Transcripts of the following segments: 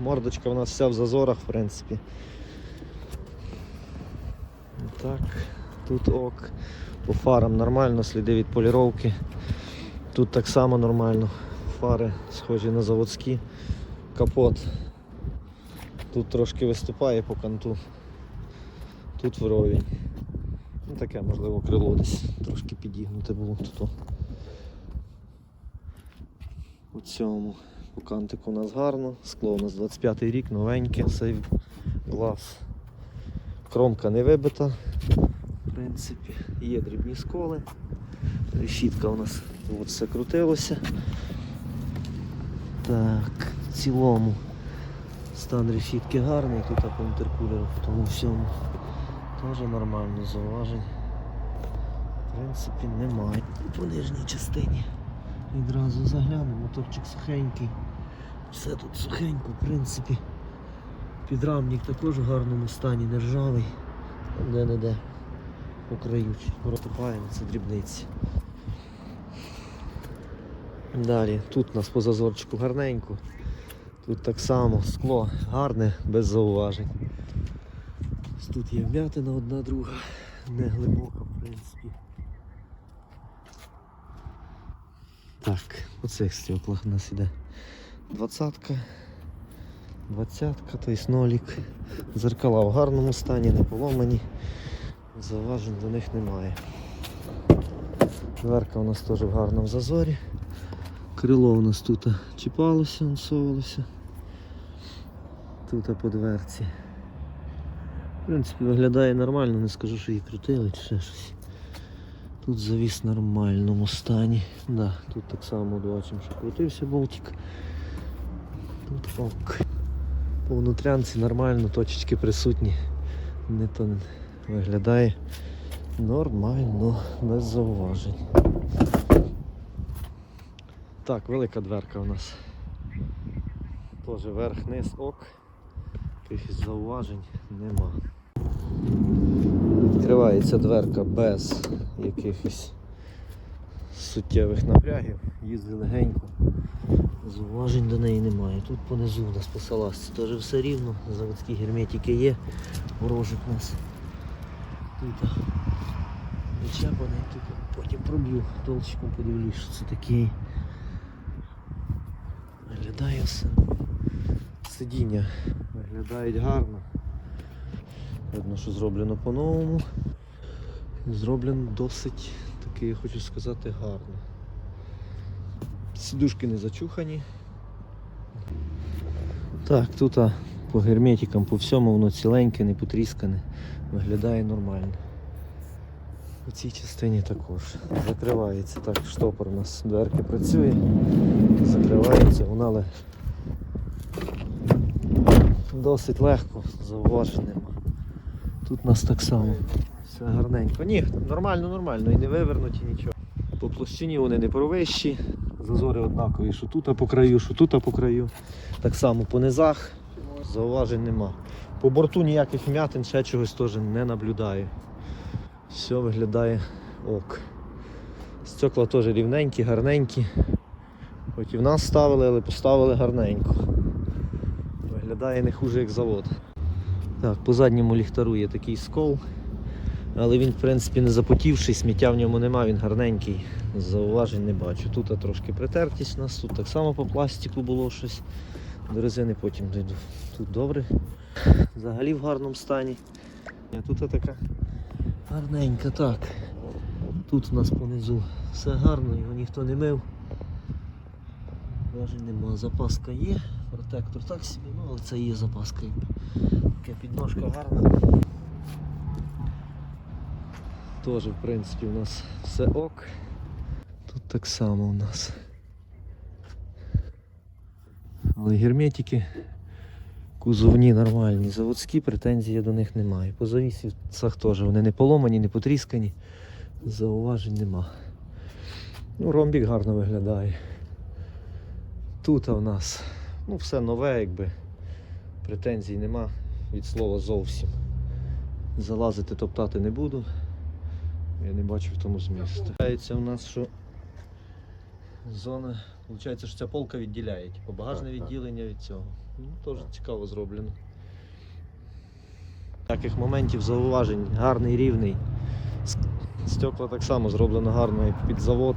Мордочка у нас вся в зазорах, в принципі. Так, тут ок. По фарам нормально, сліди від поліровки. Тут так само нормально. Фари схожі на заводські. Капот. Тут трошки виступає по канту. Тут вровень. Ну таке, можливо, крило десь трошки підігнуте було тут. У цьому по кантику у нас гарно. Скло у нас 25 й рік, новеньке, сейв глаз. Кромка не вибита. В принципі, є дрібні сколи. Решітка у нас от все крутилося. Так, в цілому стан решітки гарний, тут по інтеркулеру, в тому всьому теж нормально зауважень. В принципі, немає. По нижній частині відразу заглянемо, моторчик сухенький. Все тут сухенько, в принципі. Підрамник також в гарному стані, не ржавий. Де-не-де. По краю протипаємо, це дрібниці. Далі, тут у нас по зазорчику гарненько. Тут так само скло гарне, без зауважень. Тут є вмятина одна друга, не глибока, в принципі. Так, по цих стеклах у нас іде двадцятка, двадцятка, тобто нолік. Зеркала в гарному стані, не поломані. Зауважень до них немає. Дверка у нас теж в гарному зазорі. Крило у нас тут чіпалося, онсовувалося. Тут по дверці. В принципі, виглядає нормально, не скажу, що її крутили чи ще щось. Тут завіс в нормальному стані. Да, тут так само бачимо, що крутився болтик. Тут ок. По внутрянці нормально, точечки присутні. Не то не виглядає нормально, без зауважень. Так, велика дверка у нас. Теж верх-низ ок. Якихось зауважень нема. Відкривається дверка без якихось суттєвих напрягів. Їздить легенько. Зауважень до неї немає. Тут понизу у нас по салазці теж все рівно. Заводські герметики є. Ворожик у нас. Тут відчепаний, тут потім проб'ю, толчиком подивлюсь, що це таке. Виглядає все. Сидіння виглядають гарно. Видно, що зроблено по-новому. Зроблено досить таки, я хочу сказати, гарно. Сідушки не зачухані. Так, тут по герметикам, по всьому воно ціленьке, не потріскане, виглядає нормально. У цій частині також. Закривається так, штопор у нас дверки працює, закривається, вона але досить легко, зауважень нема. Тут у нас так само. Все гарненько. Ні, нормально, нормально, і не вивернуті нічого. По площині вони не провищі, зазори однакові, що тут по краю, що тут по краю. Так само по низах зауважень нема. По борту ніяких вмятин, ще чогось теж не наблюдаю. Все виглядає ок. Стекла теж рівненькі, гарненькі. Хоч і в нас ставили, але поставили гарненько. Виглядає не хуже як завод. Так, по задньому ліхтару є такий скол, але він в принципі не запотівший, сміття в ньому нема, він гарненький, зауважень не бачу. Тут трошки притертість у нас, тут так само по пластику було щось. До резини потім дойду. Тут добре. Взагалі в гарному стані. Тут така гарненька, так. Тут у нас понизу все гарно, його ніхто не мив. Вражень нема, запаска є, протектор так собі, ну але це є запаска. Така підножка гарна. Теж в принципі у нас все ок. Тут так само у нас. Але герметики кузовні нормальні, заводські претензій до них немає. По завісах теж вони не поломані, не потріскані, зауважень нема. Ну, ромбік гарно виглядає. Тут у нас ну, все нове, якби претензій нема від слова зовсім. Залазити, топтати не буду. Я не бачу в тому змісту. Виявляється у нас, що Зона, виходить, що ця полка відділяє, типу багажне Так, так. відділення від цього. Ну, теж цікаво зроблено. Таких моментів зауважень, гарний, рівний. Стекла так само зроблено гарно, як під завод.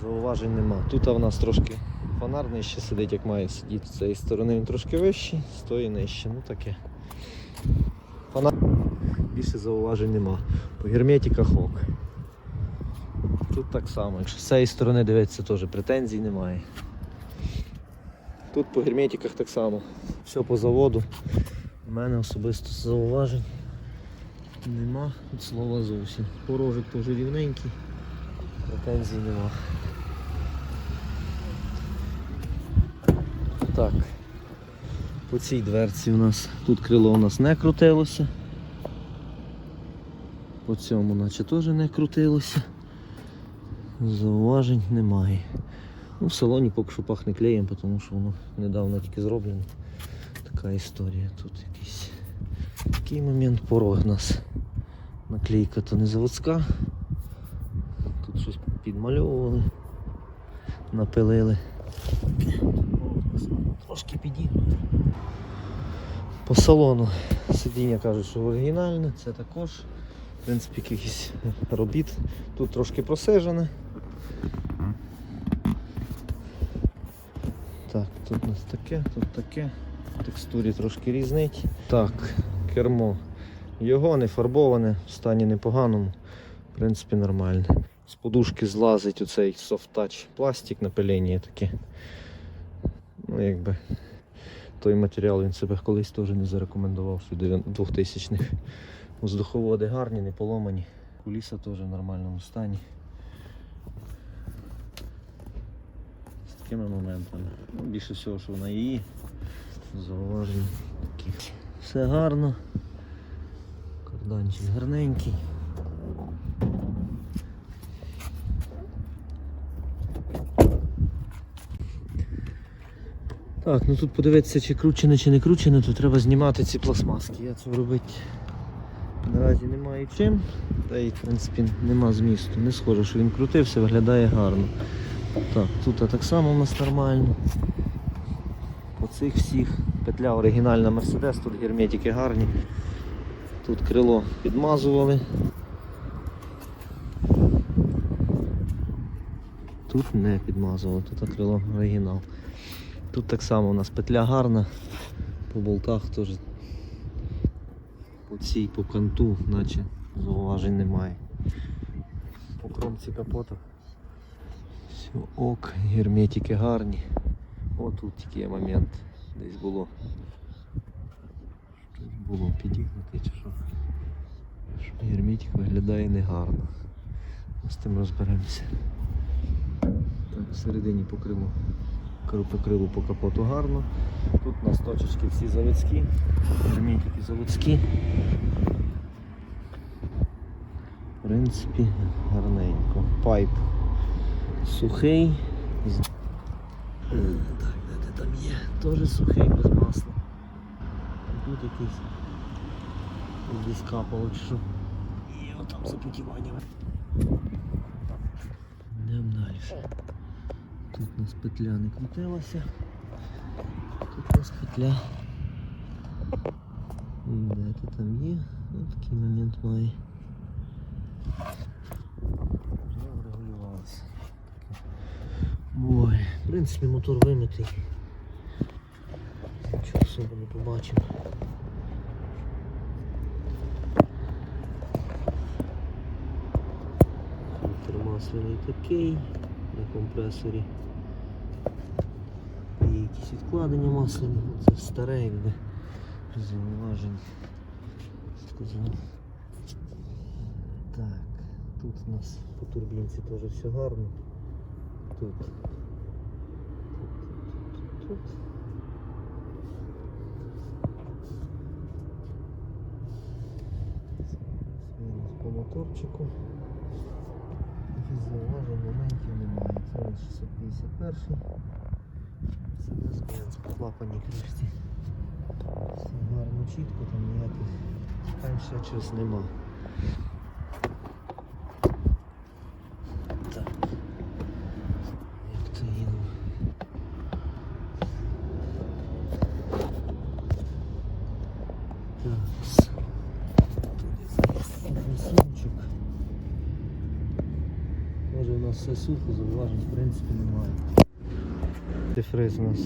Зауважень нема. Тут в нас трошки фонар нижче сидить, як має сидіти. З цієї сторони він трошки вищий, з тої нижче. Ну таке. Фонар більше зауважень нема. По герметиках ок. Тут так само, якщо з цієї сторони дивитися, теж претензій немає. Тут по герметиках так само. Все по заводу. У мене особисто зауважень нема. Тут слова зовсім. Порожик теж рівненький. Претензій нема. Так. По цій дверці у нас тут крило у нас не крутилося. По цьому наче теж не крутилося. Зауважень немає. Ну, в салоні поки що пахне клеєм, тому що воно недавно тільки зроблено. Така історія тут якийсь. Такий момент порог нас. Наклейка то не заводська. Тут щось підмальовували, напилили. Трошки підігнути. По салону сидіння кажуть, що оригінальне, це також. В принципі, якихось робіт. Тут трошки просижене. Так, тут у нас таке, тут таке. В текстурі трошки різнить. Так, кермо. Його не фарбоване, в стані непоганому. В принципі, нормальне. З подушки злазить оцей soft touch пластик напилення таке. Ну, якби той матеріал він себе колись теж не зарекомендував, що 2000-х. Воздуховоди гарні, не поломані. Куліса теж в нормальному стані. З такими моментами. Ну, більше всього, що вона її. Зауважень таких. Все гарно. Карданчик гарненький. Так, ну тут подивитися, чи кручене, чи не кручене, то треба знімати ці пластмаски. Я це робити наразі немає чим. Та й в принципі нема змісту. Не схоже, що він крутився, виглядає гарно. Так, тут так само у нас нормально. По цих всіх петля оригінальна Mercedes, тут герметики гарні. Тут крило підмазували. Тут не підмазували, тут крило оригінал. Тут так само у нас петля гарна, по болтах теж по цій по канту, наче зауважень немає. По кромці капота. Все ок, герметики гарні. О, тут тільки є момент. Десь було. Щось було підігнути чи що. Що Герметик виглядає негарно. З тим розберемося. Так, всередині покрило. По криву по капоту гарно. Тут у нас точечки всі заводські, герметики заводські. В принципі, гарненько. Пайп сухий. Так, де ти там є? Теж сухий без масла. Тут якийсь десь що. І отам запотівання. Йдемо далі. Тут у нас петля не крутилася. Тут у нас петля. Де ти там є? Ось такий момент має. Вже врегулювалося. Ой, в принципі мотор вимитий. Нічого особо не побачимо. Фільтр масляний такий компресорі. І якісь відкладення масляні, це старе якби зауважень. Так, тут у нас по турбінці теж все гарно. Тут. Тут, тут, тут, тут. По моторчику. Якісь зауважень моментів немає. Це 651. Це не змін по клапані кришці. Все гарно чітко, там ніяких щось нема. Так. Так. Сумочок. Може у нас все сухо, зауважень в принципі немає. Дефриз у нас.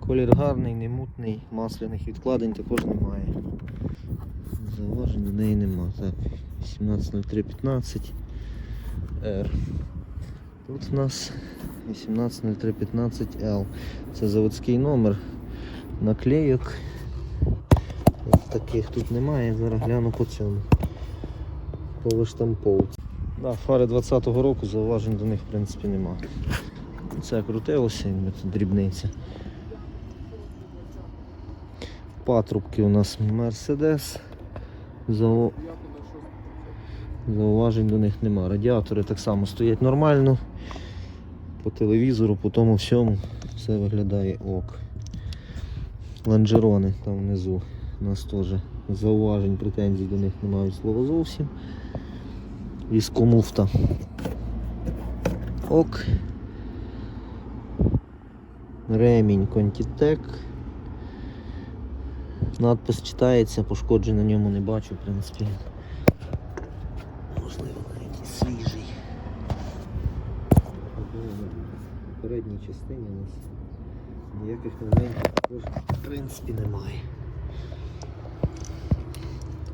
Колір гарний, не мутний, масляних відкладень також немає. Зауважень до неї нема. Так, 180315 R. Тут у нас 180315L. Це заводський номер. Наклейок. Таких тут немає. Зараз гляну по цьому. По виштамповці. Да, фари 20-го року зауважень до них в принципі нема. Це крутилося, дрібниця. Патрубки у нас Mercedes. Зау... Зауважень до них нема. Радіатори так само стоять нормально. По телевізору, по тому всьому все виглядає ок. Ланжерони там внизу у нас теж зауважень, претензій до них немає слова зовсім. Віскомуфта. Ок. Ремінь Контітек. Надпис читається, пошкоджень на ньому не бачу, в принципі. Можливо, навіть і свіжий. В передній частині у нас ніяких моментів в принципі немає.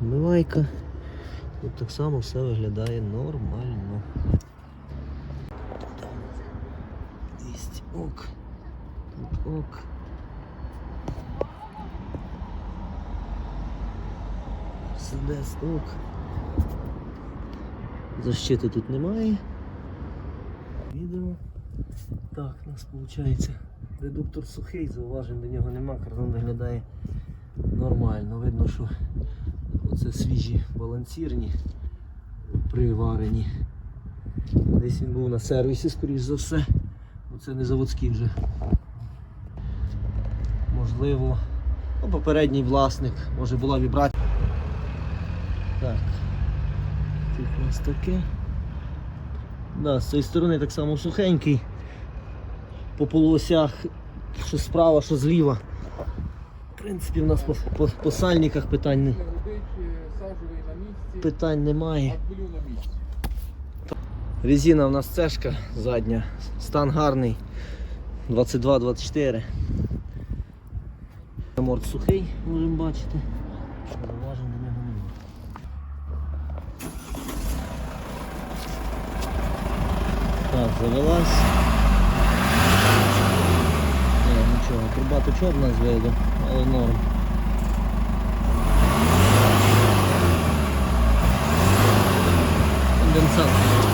Мивайка. Тут так само все виглядає нормально. Єсть ок. Тут ок. Мерседес ок. Защити тут немає. Відео. Так, у нас виходить. Редуктор сухий, зауважень до нього нема, картон виглядає нормально. Видно, що оце свіжі балансірні приварені. Десь він був на сервісі, скоріш за все. Оце не заводський вже. Можливо, ну, попередній власник, може була вібрація. Так. Тут у нас таке. Да, з цієї сторони так само сухенький. По полуосях, що справа, що зліва. В принципі, в нас по, по, по сальниках питань, не, питань немає. Резина у нас цешка задня, стан гарний. 22-24. Морд сухий, можемо бачити. Зауважень на нього немає. Так, завелась. Не, нічого, труба чорна з виду, але норм. themselves.